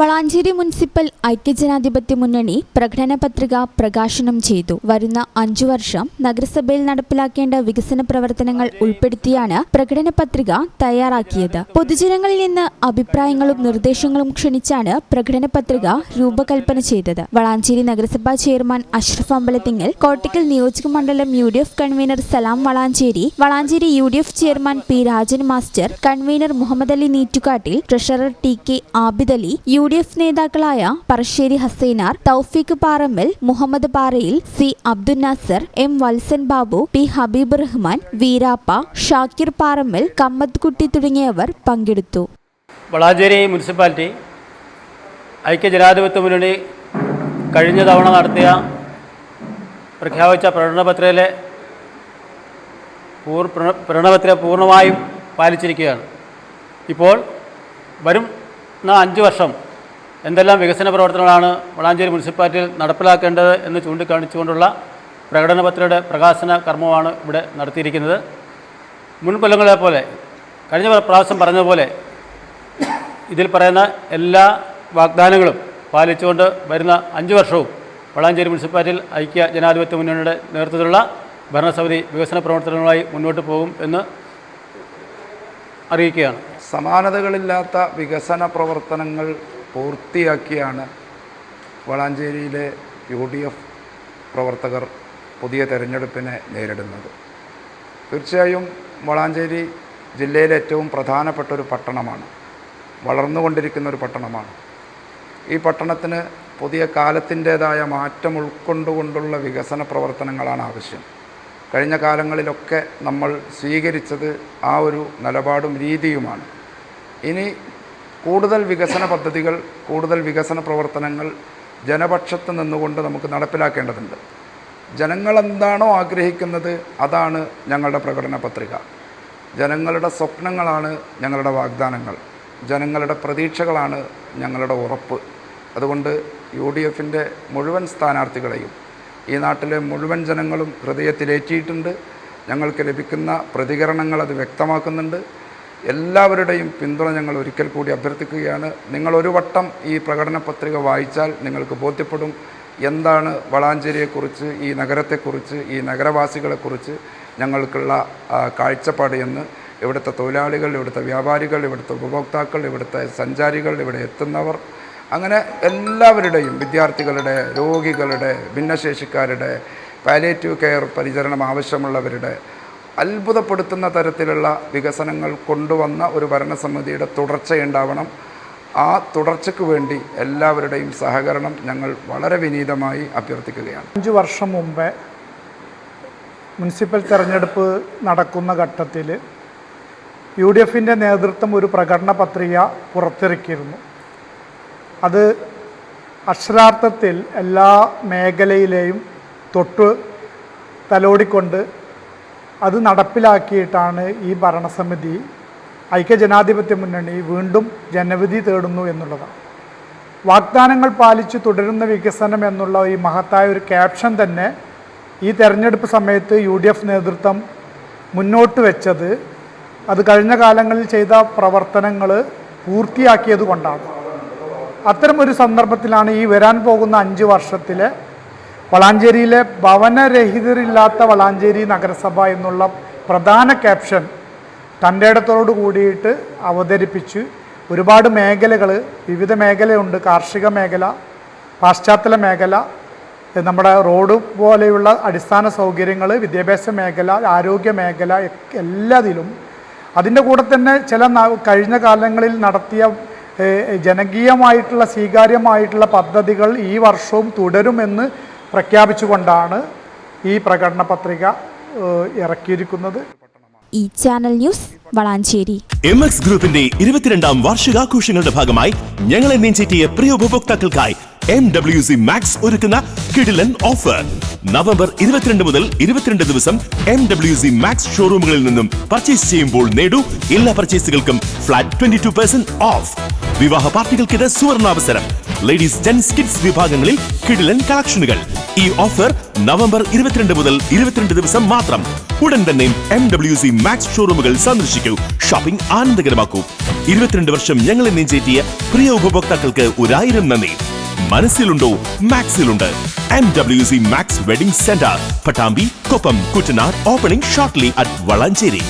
Valanchery municipal ഐക്യജനാധിപത്യ മുന്നണി പ്രകടന പത്രിക പ്രകാശനം ചെയ്തു. വരുന്ന അഞ്ചു വർഷം നഗരസഭയിൽ നടപ്പിലാക്കേണ്ട വികസന പ്രവർത്തനങ്ങൾ ഉൾപ്പെടുത്തിയാണ് പ്രകടന പത്രിക തയ്യാറാക്കിയത്. പൊതുജനങ്ങളിൽ നിന്ന് അഭിപ്രായങ്ങളും നിർദ്ദേശങ്ങളും ക്ഷണിച്ചാണ് പ്രകടന പത്രിക രൂപകൽപ്പന ചെയ്തത്. വളാഞ്ചേരി നഗരസഭാ ചെയർമാൻ അഷ്റഫ് അമ്പലത്തിങ്ങൽ കോട്ടക്കൽ നിയോജക മണ്ഡലം U D F convener Salam Valanchery Valanchery U D F chairman P Rajan master convener Muhammad Ali Neettukattil treasurer T K Abidali U D F നേതാക്കളായ Parassery Hassainar Thoufeeq Parammal Muhammad Parayil C Abdul Nasar M Valsan Babu P Habeeb Rahman Veerappa Shakir Parammal Kammath Kutty തുടങ്ങിയവർ പങ്കെടുത്തു. Valanchery municipality ഐക്യജനാധിപത്യ മുന്നണി കഴിഞ്ഞ തവണ നടത്തിയ പ്രഖ്യാപിച്ച പ്രകടനപത്രയിലെ പൂർ പൂർണമായും പാലിച്ചിരിക്കുകയാണ്. ഇപ്പോൾ വരും അഞ്ച് വർഷം എന്തെല്ലാം വികസന പ്രവർത്തനങ്ങളാണ് വളാഞ്ചേരി മുനിസിപ്പാലിറ്റിയിൽ നടപ്പിലാക്കേണ്ടത് എന്ന് ചൂണ്ടിക്കാണിച്ചുകൊണ്ടുള്ള പ്രകടനപത്രയുടെ പ്രകാശന കർമ്മമാണ് ഇവിടെ നടത്തിയിരിക്കുന്നത്. മുൻ കൊല്ലങ്ങളെ പോലെ കഴിഞ്ഞ പ്രാവശ്യം പറഞ്ഞതുപോലെ ഇതിൽ പറയുന്ന എല്ലാ വാഗ്ദാനങ്ങളും പാലിച്ചുകൊണ്ട് വരുന്ന അഞ്ച് വർഷവും വളാഞ്ചേരി മുനിസിപ്പാലിറ്റിയിൽ ഐക്യ ജനാധിപത്യ മുന്നണിയുടെ നേതൃത്വത്തിലുള്ള ഭരണസമിതി വികസന പ്രവർത്തനങ്ങളുമായി മുന്നോട്ട് പോകും എന്ന് അറിയിക്കുകയാണ്. സമാനതകളില്ലാത്ത വികസന പ്രവർത്തനങ്ങൾ പൂർത്തിയാക്കിയാണ് വളാഞ്ചേരിയിലെ യു ഡി എഫ് പ്രവർത്തകർ പുതിയ തെരഞ്ഞെടുപ്പിനെ നേരിടുന്നത്. തീർച്ചയായും വളാഞ്ചേരി ജില്ലയിലെ ഏറ്റവും പ്രധാനപ്പെട്ട ഒരു പട്ടണമാണ്. വളർന്നുകൊണ്ടിരിക്കുന്ന ഒരു പട്ടണമാണ്. ഈ പട്ടണത്തിന് പുതിയ കാലത്തിന്റേതായ മാറ്റം ഉൾക്കൊണ്ടുകൊണ്ടുള്ള വികസന പ്രവർത്തനങ്ങളാണ് ആവശ്യം. കഴിഞ്ഞ കാലങ്ങളിലൊക്കെ നമ്മൾ സ്വീകരിച്ചത് ആ ഒരു നിലപാടും രീതിയുമാണ്. ഇനി കൂടുതൽ വികസന പദ്ധതികൾ കൂടുതൽ വികസന പ്രവർത്തനങ്ങൾ ജനപക്ഷത്ത് നിന്നുകൊണ്ട് നമുക്ക് നടപ്പിലാക്കേണ്ടതുണ്ട്. ജനങ്ങൾ എന്താണോ ആഗ്രഹിക്കുന്നത് അതാണ് ഞങ്ങളുടെ പ്രകടന പത്രിക. ജനങ്ങളുടെ സ്വപ്നങ്ങളാണ് ഞങ്ങളുടെ വാഗ്ദാനങ്ങൾ. ജനങ്ങളുടെ പ്രതീക്ഷകളാണ് ഞങ്ങളുടെ ഉറപ്പ്. അതുകൊണ്ട് യു ഡി എഫിന്റെ മുഴുവൻ സ്ഥാനാർത്ഥികളെയും ഈ നാട്ടിലെ മുഴുവൻ ജനങ്ങളും ഹൃദയത്തിലേറ്റിയിട്ടുണ്ട്. ഞങ്ങൾക്ക് ലഭിക്കുന്ന പ്രതികരണങ്ങൾ അത് വ്യക്തമാക്കുന്നുണ്ട്. എല്ലാവരുടെയും പിന്തുണ ഞങ്ങൾ ഒരിക്കൽ കൂടി അഭ്യർത്ഥിക്കുകയാണ്. നിങ്ങൾ ഒരു വട്ടം ഈ പ്രകടന പത്രിക വായിച്ചാൽ നിങ്ങൾക്ക് ബോധ്യപ്പെടും എന്താണ് വളാഞ്ചേരിയെക്കുറിച്ച് ഈ നഗരത്തെക്കുറിച്ച് ഈ നഗരവാസികളെക്കുറിച്ച് ഞങ്ങൾക്കുള്ള കാഴ്ചപ്പാട് എന്ന് ഇവിടുത്തെ തൊഴിലാളികൾ ഇവിടുത്തെ വ്യാപാരികൾ ഇവിടുത്തെ ഉപഭോക്താക്കൾ ഇവിടുത്തെ സഞ്ചാരികൾ ഇവിടെ എത്തുന്നവർ അങ്ങനെ എല്ലാവരുടെയും വിദ്യാർത്ഥികളുടെ രോഗികളുടെ ഭിന്നശേഷിക്കാരുടെ പാലേറ്റീവ് കെയർ പരിചരണം ആവശ്യമുള്ളവരുടെ അത്ഭുതപ്പെടുത്തുന്ന തരത്തിലുള്ള വികസനങ്ങൾ കൊണ്ടുവന്ന ഒരു ഭരണസമിതിയുടെ തുടർച്ചയുണ്ടാവണം. ആ തുടർച്ചയ്ക്ക് വേണ്ടി എല്ലാവരുടെയും സഹകരണം ഞങ്ങൾ വളരെ വിനീതമായി അഭ്യർത്ഥിക്കുകയാണ്. അഞ്ച് വർഷം മുമ്പേ മുനിസിപ്പൽ തെരഞ്ഞെടുപ്പ് നടക്കുന്ന ഘട്ടത്തിൽ യു ഡി എഫിന്റെ നേതൃത്വം ഒരു പ്രകടന പത്രിക പുറത്തിറക്കിയിരുന്നു. അത് അക്ഷരാർത്ഥത്തിൽ എല്ലാ മേഖലയിലെയും തൊട്ട് തലോടിക്കൊണ്ട് അത് നടപ്പിലാക്കിയിട്ടാണ് ഈ ഭരണസമിതി ഐക്യജനാധിപത്യ മുന്നണി വീണ്ടും ജനവിധി തേടുന്നു എന്നുള്ളതാണ്. വാഗ്ദാനങ്ങൾ പാലിച്ച് തുടരുന്ന വികസനം എന്നുള്ള ഈ മഹത്തായ ഒരു ക്യാപ്ഷൻ തന്നെ ഈ തെരഞ്ഞെടുപ്പ് സമയത്ത് യു ഡി എഫ് നേതൃത്വം മുന്നോട്ട് വെച്ചത് അത് കഴിഞ്ഞ കാലങ്ങളിൽ ചെയ്ത പ്രവർത്തനങ്ങൾ പൂർത്തിയാക്കിയത് കൊണ്ടാണ്. അത്തരമൊരു സന്ദർഭത്തിലാണ് ഈ വരാൻ പോകുന്ന അഞ്ച് വർഷത്തിലെ വളാഞ്ചേരിയിലെ ഭവനരഹിതരില്ലാത്ത വളാഞ്ചേരി നഗരസഭ എന്നുള്ള പ്രധാന ക്യാപ്ഷൻ തന്റെ ഇടത്തോട് കൂടിയിട്ട് അവതരിപ്പിച്ച്. ഒരുപാട് മേഖലകൾ വിവിധ മേഖലയുണ്ട്. കാർഷിക മേഖല പാശ്ചാത്തല മേഖല നമ്മുടെ റോഡ് പോലെയുള്ള അടിസ്ഥാന സൗകര്യങ്ങൾ വിദ്യാഭ്യാസ മേഖല ആരോഗ്യ മേഖല എല്ലാതിലും അതിന്റെ കൂടെ തന്നെ ചില കഴിഞ്ഞ കാലങ്ങളിൽ നടത്തിയ ജനകീയമായിട്ടുള്ള സ്വീകാര്യമായിട്ടുള്ള പദ്ധതികൾ ഈ വർഷവും തുടരുമെന്ന് പ്രഖ്യാപിച്ചുകൊണ്ടാണ് ഈ പ്രകടന പത്രിക ഇറക്കിയിരിക്കുന്നത്. ഈ channel news Valanchery. M X ഗ്രൂപ്പിന്റെ ഇരുപത്തിരണ്ടാം വാർഷികാഘോഷങ്ങളുടെ ഭാഗമായി ഞങ്ങളെ നെഞ്ചേറ്റിയ പ്രിയ ഉപഭോക്താക്കൾക്കായി എം ഡബ്ല്യു സി മാക്സ് ഒരുക്കുന്ന കിടിലൻ ഓഫർ. നവംബർ ഇരുപത്തിരണ്ട് മുതൽ ഇരുപത്തിരണ്ട് ദിവസം എം ഡബ്ല്യു സി മാക്സ് ഷോറൂമുകളിൽ നിന്നും പർച്ചേസ് ചെയ്യുമ്പോൾ നേടൂ എല്ലാ പർച്ചേസുകൾക്കും flat twenty two percent off. വിവാഹ പാർട്ടികൾക്കിത് സുവർണാവസരം. ലേഡീസ് ജെൻസ് കിഡ്സ് വിഭാഗങ്ങളിൽ കിടിലൻ കളക്ഷനുകൾ. ഈ ഓഫർ നവംബർ ഇരുപത്തിരണ്ട് മുതൽ ഇരുപത്തിരണ്ട് ദിവസം മാത്രം. ഉടൻ തന്നെ എം ഡബ്ല്യു സി മാക്സ് ഷോറൂമുകൾ സന്ദർശിക്കൂ. ഷോപ്പിംഗ് ആനന്ദകരമാക്കൂ. ഇരുപത്തിരണ്ട് വർഷം ഞങ്ങളെ നെഞ്ചേറ്റിയ പ്രിയ ഉപഭോക്താക്കൾക്ക് ഒരായിരം നന്ദി. മനസ്സിലുണ്ടോ? മാക്സിലുണ്ട് M W C Max wedding centre Pattambi Koppam Kuttanad opening shortly at Valanchery.